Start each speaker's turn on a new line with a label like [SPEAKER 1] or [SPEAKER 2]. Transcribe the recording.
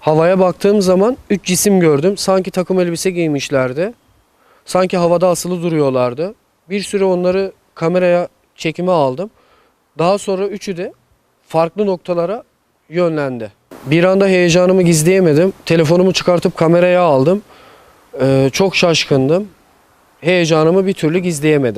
[SPEAKER 1] Havaya baktığım zaman 3 cisim gördüm. Sanki takım elbise giymişlerdi. Sanki havada asılı duruyorlardı. Bir süre onları kameraya çekime aldım. Daha sonra üçü de farklı noktalara yönlendi. Bir anda heyecanımı gizleyemedim. Telefonumu çıkartıp kameraya aldım. Ee, çok şaşkındım. Heyecanımı bir türlü gizleyemedim.